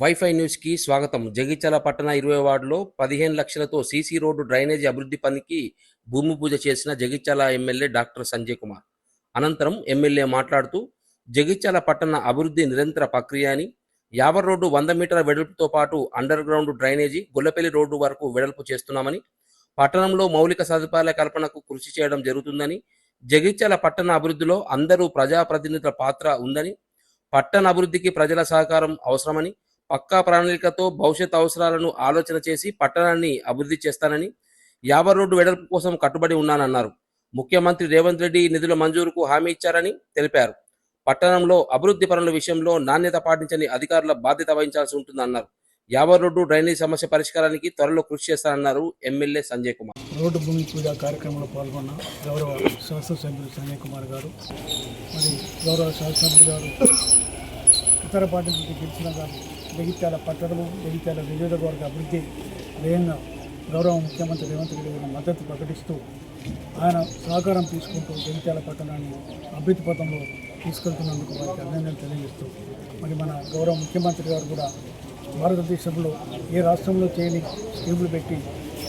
Wifi న్యూస్కి స్వాగతం. జగిత్యాల పట్టణ ఇరవై వార్డులో పదిహేను లక్షలతో సీసీ రోడ్డు డ్రైనేజీ అభివృద్ధి పనికి భూమి పూజ చేసిన జగిత్యాల ఎమ్మెల్యే డాక్టర్ సంజయ్ కుమార్. అనంతరం ఎమ్మెల్యే మాట్లాడుతూ జగిత్యాల పట్టణ అభివృద్ధి నిరంతర ప్రక్రియ అని యావర్ రోడ్డు వంద మీటర్ల వెడల్పుతో పాటు underground drainage Gollapalli road వరకు వెడల్పు చేస్తున్నామని పట్టణంలో మౌలిక సదుపాయాల కల్పనకు కృషి చేయడం జరుగుతుందని జగిత్యాల పట్టణ అభివృద్ధిలో అందరూ ప్రజాప్రతినిధుల పాత్ర ఉందని పట్టణ అభివృద్ధికి ప్రజల సహకారం అవసరమని పక్కా ప్రణాళికతో భవిష్యత్ అవసరాలను ఆలోచన చేసి పట్టణాన్ని అభివృద్ధి చేస్తానని యాభై రోడ్డు వెడల్పు కోసం కట్టుబడి ఉన్నానన్నారు. ముఖ్యమంత్రి రేవంత్ రెడ్డి నిధుల మంజూరుకు హామీ ఇచ్చారని తెలిపారు. పట్టణంలో అభివృద్ధి పనుల విషయంలో నాణ్యత పాటించని అధికారుల బాధ్యత వహించాల్సి ఉంటుందన్నారు. యాభై రోడ్డు డ్రైనేజ్ సమస్య పరిష్కారానికి త్వరలో కృషి చేస్తానన్నారు ఎమ్మెల్యే సంజయ్ కుమార్. రోడ్డు భూమి పూజ కార్యక్రమంలో పాల్గొన్న గౌరవ శాసనసభ్యులు సంజయ్ కుమార్ గారు మరి గౌరవ శాసనసభ్యులు గారు ఇతర పార్టీ గెలిచిన గారు జగిత్యాల పట్టణము జగిత్యాల నియోజకవర్గ అభివృద్ధి ధ్యేయంగా గౌరవ ముఖ్యమంత్రి రేవంత్ రెడ్డి గారి మద్దతు ప్రకటిస్తూ ఆయన సహకారం తీసుకుంటూ జగిత్యాల పట్టణాన్ని అభివృద్ధి పథంలో తీసుకెళ్తున్నందుకు వారికి అభినందనలు తెలియజేస్తూ మరి మన గౌరవ ముఖ్యమంత్రి గారు కూడా భారతదేశంలో ఏ రాష్ట్రంలో చేయని స్కీములు పెట్టి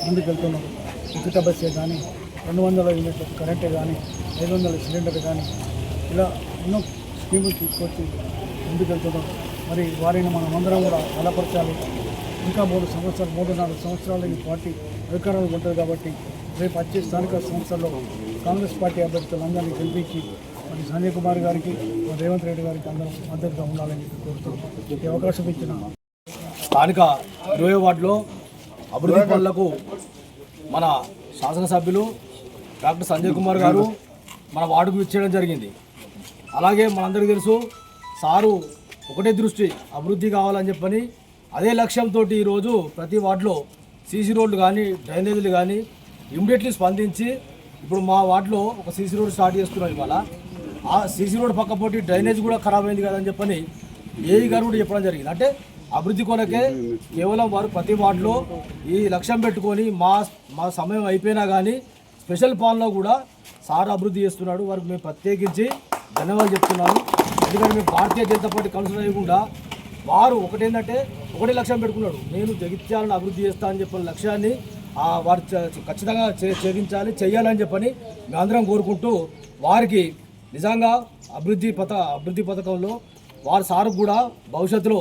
ముందుకెళ్తున్నారు ఉచిత బస్సే కానీ రెండు వందల యూనిట్ల కరెంటే కానీ ఐదు వందల సిలిండర్ కానీ ఇలా ఎన్నో స్కీములు తీసుకొచ్చి ముందుకెళ్తున్నారు మరి వారిని మనం అందరం కూడా బలపరచాలి. ఇంకా మూడు సంవత్సరాలు మూడు నాలుగు సంవత్సరాలు ఈ పార్టీ అధికారంలో ఉంటుంది కాబట్టి రేపు వచ్చే స్థానిక సంస్థల్లో కాంగ్రెస్ పార్టీ అభ్యర్థులందరినీ గెలిపించి మరి సంజయ్ కుమార్ గారికి మరి రేవంత్ రెడ్డి గారికి అందరం మద్దతుగా ఉండాలని కోరుతున్నాం. ఈ అవకాశం ఇచ్చిన స్థానిక ఇరవై వార్డులో అభివృద్ధి పనులకు మన శాసనసభ్యులు డాక్టర్ సంజయ్ కుమార్ గారు మన వార్డుకు ఇచ్చేయడం జరిగింది. అలాగే మనందరికీ తెలుసు సారు ఒకటే దృష్టి అభివృద్ధి కావాలని చెప్పని అదే లక్ష్యంతో ఈరోజు ప్రతి వార్డులో సీసీ రోడ్లు కానీ డ్రైనేజీలు కానీ ఇమ్మీడియట్లీ స్పందించి ఇప్పుడు మా వార్డులో ఒక సీసీ రోడ్ స్టార్ట్ చేస్తున్నాం ఇవాళ. ఆ సీసీ రోడ్ పక్కపోటి డ్రైనేజ్ కూడా ఖరాబ్ అయింది కదని చెప్పని ఏఈ గారు కూడా చెప్పడం జరిగింది. అంటే అభివృద్ధి కొరకే కేవలం వారు ప్రతి వార్డులో ఈ లక్ష్యం పెట్టుకొని మా మా సమయం అయిపోయినా కానీ స్పెషల్ పాన్లో కూడా సార్ అభివృద్ధి చేస్తున్నాడు. వారికి మేము ప్రత్యేకించి ధన్యవాదాలు చెప్తున్నాను. ఎందుకంటే మేము భారతీయ జనతా పార్టీ కౌన్సిలర్ అయ్యకుండా వారు ఒకటేంటంటే ఒకటే లక్ష్యం పెట్టుకున్నాడు. నేను జగిత్యాలను అభివృద్ధి చేస్తా అని చెప్పిన లక్ష్యాన్ని వారు చ- ఖచ్చితంగా చే- ఛేదించాలి చేయాలని చెప్పని మేమందరం కోరుకుంటూ వారికి నిజంగా అభివృద్ధి పథ అభివృద్ధి పథకంలో వారి సార్ కూడా భవిష్యత్తులో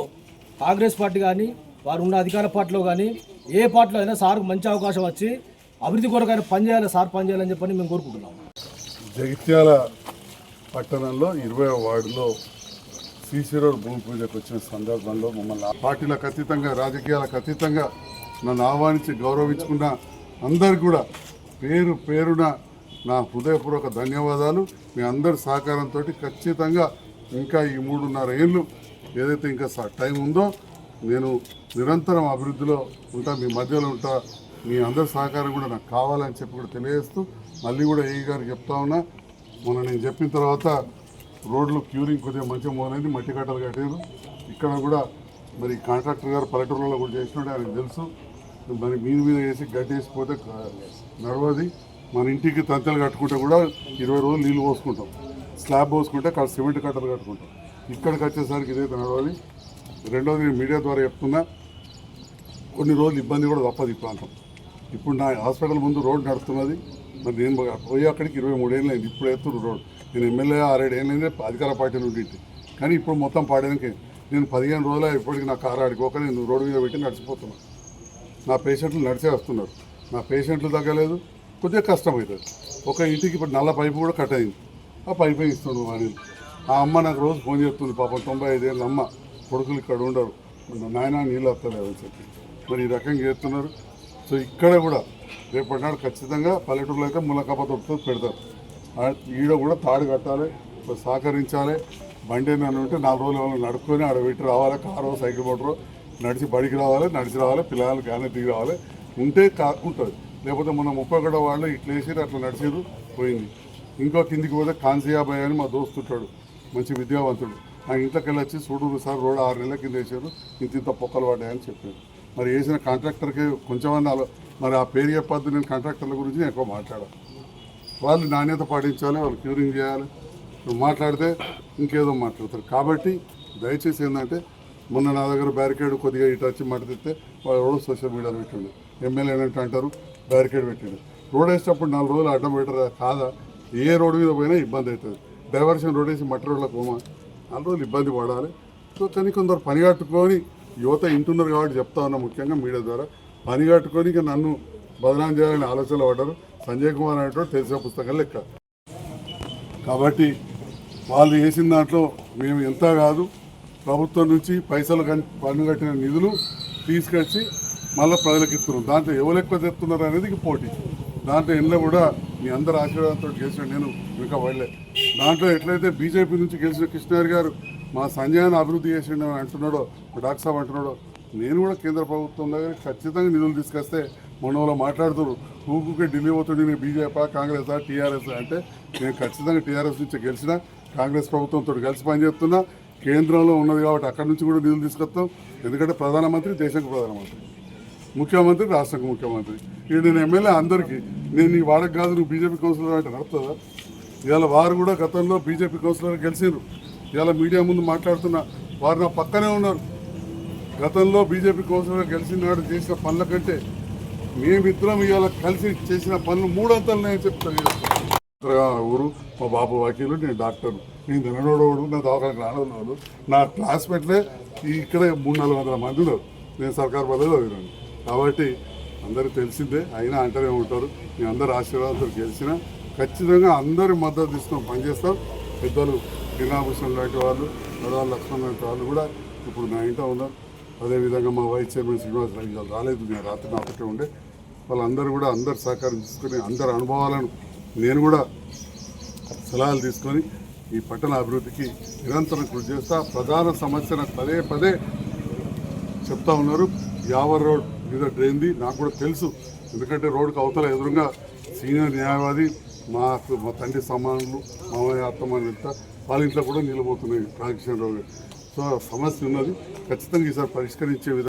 కాంగ్రెస్ పార్టీ కానీ వారు ఉన్న అధికార పార్టీలో కానీ ఏ పార్టీలో అయినా సార్కు మంచి అవకాశం వచ్చి అభివృద్ధి కొరకైనా పనిచేయాలి సార్ పనిచేయాలని చెప్పని మేము కోరుకుంటున్నాం. జగిత్యాల పట్టణంలో ఇరవై వార్డులో సిసి రోడ్ భూమి పూజకు వచ్చిన సందర్భంలో మమ్మల్ని పార్టీలకు అతీతంగా రాజకీయాలకు అతీతంగా నన్ను ఆహ్వానించి గౌరవించుకున్న అందరికి కూడా పేరు పేరున నా హృదయపూర్వక ధన్యవాదాలు. మీ అందరి సహకారంతో ఖచ్చితంగా ఇంకా ఈ మూడున్నర ఏళ్ళు ఏదైతే ఇంకా స- టైం ఉందో నేను నిరంతరం అభివృద్ధిలో ఉంటా మీ మధ్యలో ఉంటా. మీ అందరి సహకారం కూడా నాకు కావాలని చెప్పి కూడా తెలియజేస్తూ మళ్ళీ కూడా ఏ గారికి చెప్తా ఉన్నా మొన్న నేను చెప్పిన తర్వాత రోడ్లు క్యూరింగ్ కొద్దిగా మంచిగా మొదలైంది మట్టి కట్టలు కట్టారు ఇక్కడ కూడా మరి కాంట్రాక్టర్ గారు పల్లెటూరులో కూడా చేసినట్టు ఆయనకు తెలుసు. మరి మీద మీద వేసి గడ్డి నడవది. మన ఇంటికి తంతెలు కట్టుకుంటే కూడా ఇరవై రోజులు నీళ్ళు పోసుకుంటాం. స్లాబ్ పోసుకుంటే అక్కడ సిమెంట్ కట్టలు కట్టుకుంటాం. ఇక్కడికి వచ్చేసరికి ఇదైతే నడవది. రెండోది నేను మీడియా ద్వారా చెప్తున్నా కొన్ని రోజులు ఇబ్బంది కూడా తప్పదు ఈ ప్రాంతం. ఇప్పుడు నా హాస్పిటల్ ముందు రోడ్ నడుస్తున్నది. మరి నేను పోయి. అక్కడికి ఇరవై మూడేళ్ళు అయింది. ఇప్పుడు ఎత్తురు రోడ్ నేను ఎమ్మెల్యే ఆరేడేళ్ళు అయింది అధికార పార్టీ నుండి కానీ ఇప్పుడు మొత్తం పాడడానికి నేను పదిహేను రోజులు ఇప్పటికి నా కారు ఆడుకోక నేను రోడ్డు మీద పెట్టి నడిచిపోతున్నాను నా పేషెంట్లు నడిచే వస్తున్నారు. నా పేషెంట్లు తగ్గలేదు. కొద్దిగా కష్టమవుతుంది ఒక ఇంటికి ఇప్పుడు నల్ల పైపు కూడా కట్ అయింది. ఆ పైపే ఇస్తుండ్రు వాణి ఆ అమ్మ నాకు రోజు ఫోన్ చేస్తుంది. పాపం తొంభై ఐదేళ్ళ అమ్మ కొడుకులు ఇక్కడ ఉండరు. నాయన నీళ్ళు వస్తలేవు అని చెప్పి. మరి ఈ రకంగా చేస్తున్నారు. సో ఇక్కడ కూడా రేపటి నాడు ఖచ్చితంగా పల్లెటూరులో అయితే ములకప్ప దొరుకుతుంది పెడతారు. ఈడ కూడా తాడు కట్టాలి సహకరించాలి. బండి నన్ను ఉంటే నాలుగు రోజులు వాళ్ళు నడుపుకొని ఆడ పెట్టి రావాలి కారు సైకిల్ మోటరు నడిచి బడికి రావాలి నడిచి రావాలి పిల్లలు కానీ దిగి రావాలి. ఉంటే కాకుంటుంది. ఉంటుంది లేకపోతే మన ముప్పై ఒకటో వాళ్ళు ఇట్లా వేసిరు అట్లా నడిచిరు పోయింది. ఇంకో కిందికి పోతే కాన్సియాబాయ్ అని మా దోస్తు ఉంటాడు మంచి విద్యావంతుడు. ఆ ఇంట్లోకి వెళ్ళి వచ్చి చూడు సార్ రోడ్ ఆరు నెలల కింద వేసారు ఇంత ఇంత పొక్కలు పడ్డాయని చెప్పాడు. మరి వేసిన కాంట్రాక్టర్కి కొంచెమన్నా ఆలో- మరి ఆ పేరు చెప్పద్దు నేను కాంట్రాక్టర్ల గురించి నేను ఎక్కువ మాట్లాడాను. వాళ్ళు నాణ్యత పాటించాలి వాళ్ళు క్యూరింగ్ చేయాలి. నువ్వు మాట్లాడితే ఇంకేదో మాట్లాడతారు. కాబట్టి దయచేసి ఏంటంటే మొన్న నా దగ్గర బ్యారికేడ్ కొద్దిగా ఇటు వచ్చి మాట తెస్తే వాడు సోషల్ మీడియాలో పెట్టిండు. ఎమ్మెల్యే ఏంటంటే అంటారు బ్యారికేడ్ పెట్టిండు. రోడ్ వేసేటప్పుడు నాలుగు రోజులు అడ్డం పెట్టరా? కాదా? ఏ రోడ్డు మీద పోయినా ఇబ్బంది అవుతుంది. డైవర్షన్ రోడ్ వేసి మట్టి రోడ్లకు పోమా? నాలుగు రోజులు ఇబ్బంది పడాలి. సో కానీ కొందరు పని కట్టుకొని యువత ఇంటున్నారు కాబట్టి చెప్తా ఉన్నా ముఖ్యంగా మీడియా ద్వారా. పని కట్టుకొని ఇక నన్ను బదనాం చేయాలని ఆలోచనలో పడ్డారు. సంజయ్ కుమార్ అనేటువంటి తెలిసిన పుస్తకం లెక్క. కాబట్టి వాళ్ళు చేసిన దాంట్లో మేము ఎంత కాదు. ప్రభుత్వం నుంచి పైసలు పన్ను కట్టిన నిధులు తీసుకొచ్చి మళ్ళీ ప్రజలకు ఇస్తున్నాం దాంట్లో ఎవరు ఎక్కువ తెస్తున్నారు అనేది పోటీ. దాంట్లో ఎండ్లో కూడా మీ అందరు ఆశీర్వాదంతో గెలిచిన నేను ఇంకా వాళ్ళే దాంట్లో ఎట్లయితే బీజేపీ నుంచి గెలిచిన కృష్ణారి గారు మా సంజయాన్ని అభివృద్ధి చేసిండు అంటున్నాడో మా డాక్టర్ సాబ్ అంటున్నాడో నేను కూడా కేంద్ర ప్రభుత్వం దగ్గర ఖచ్చితంగా నిధులు తీసుకొస్తే మొన్న వాళ్ళు మాట్లాడుతున్నారు. ఊకుకే ఢిల్లీ పోతుండే నేను బీజేపీ కాంగ్రెస్ టీఆర్ఎస్ అంటే నేను ఖచ్చితంగా టీఆర్ఎస్ నుంచి గెలిచిన కాంగ్రెస్ ప్రభుత్వంతో కలిసి పనిచేస్తున్నా కేంద్రంలో ఉన్నది కాబట్టి అక్కడి నుంచి కూడా నిధులు తీసుకొస్తాం. ఎందుకంటే ప్రధానమంత్రి దేశానికి ప్రధానమంత్రి ముఖ్యమంత్రి రాష్ట్రానికి ముఖ్యమంత్రి. ఇక్కడ నేను ఎమ్మెల్యే అందరికీ నేను నీ వాడకు కాదు నువ్వు బీజేపీ కౌన్సిలర్ అంటే నడుపుతుందా ఇవాళ వారు కూడా గతంలో బీజేపీ కౌన్సిలర్ గెలిచినారు ఇవాళ మీడియా ముందు మాట్లాడుతున్న వారు నా పక్కనే ఉన్నారు. గతంలో బీజేపీ కోసం గెలిచిన నాడు చేసిన పనుల కంటే మేమిద్దరం ఇవాళ కలిసి చేసిన పనులు మూడంతలు నేను చెప్తాను ఊరు మా బాబు వకీలు నేను డాక్టర్. నేను తినడోడు నా దవాఖానకు రానోడు నా క్లాస్మేట్లే ఇక్కడ మూడు నాలుగు వందల మంది ఉన్నారు. నేను సర్కార్ పదవిలో విన్నాను కాబట్టి అందరికి తెలిసిందే అయినా అంటూనే ఉంటారు. మీ అందరు ఆశీర్వాదంతో గెలిచిన ఖచ్చితంగా అందరి మద్దతు తీసుకొని పనిచేస్తాం. పెద్దలు గిరినాభూషణ్ లాంటి వాళ్ళు నడవాళ్ళ లక్ష్మణ్ లాంటి వాళ్ళు కూడా ఇప్పుడు నా ఇంట్లో ఉన్నారు. అదేవిధంగా మా వైస్ చైర్మన్ శ్రీనివాసరావు ఇవాళ రాలేదు. నేను రాత్రి నా ఒకటే ఉండే. వాళ్ళందరూ కూడా అందరు సహకారం తీసుకొని అందరి అనుభవాలను నేను కూడా సలహాలు తీసుకొని ఈ పట్టణ అభివృద్ధికి నిరంతరం కృషి చేస్తా ప్రధాన సమస్యను పదే పదే చెప్తా ఉన్నారు. యావర్ రోడ్ మీద డ్రైన్ది నాకు కూడా తెలుసు. ఎందుకంటే రోడ్డుకు అవతల ఎదురుగా సీనియర్ న్యాయవాది మాకు మా తండ్రి సమానులు మామయ్య అత్తమ్మ వెళ్తా వాళ్ళ ఇంట్లో కూడా నిలబోతున్నాయి ప్రాజెక్షన్ రోడ్ సో సమస్య ఉన్నది. ఖచ్చితంగా ఈసారి పరిష్కరించే విధంగా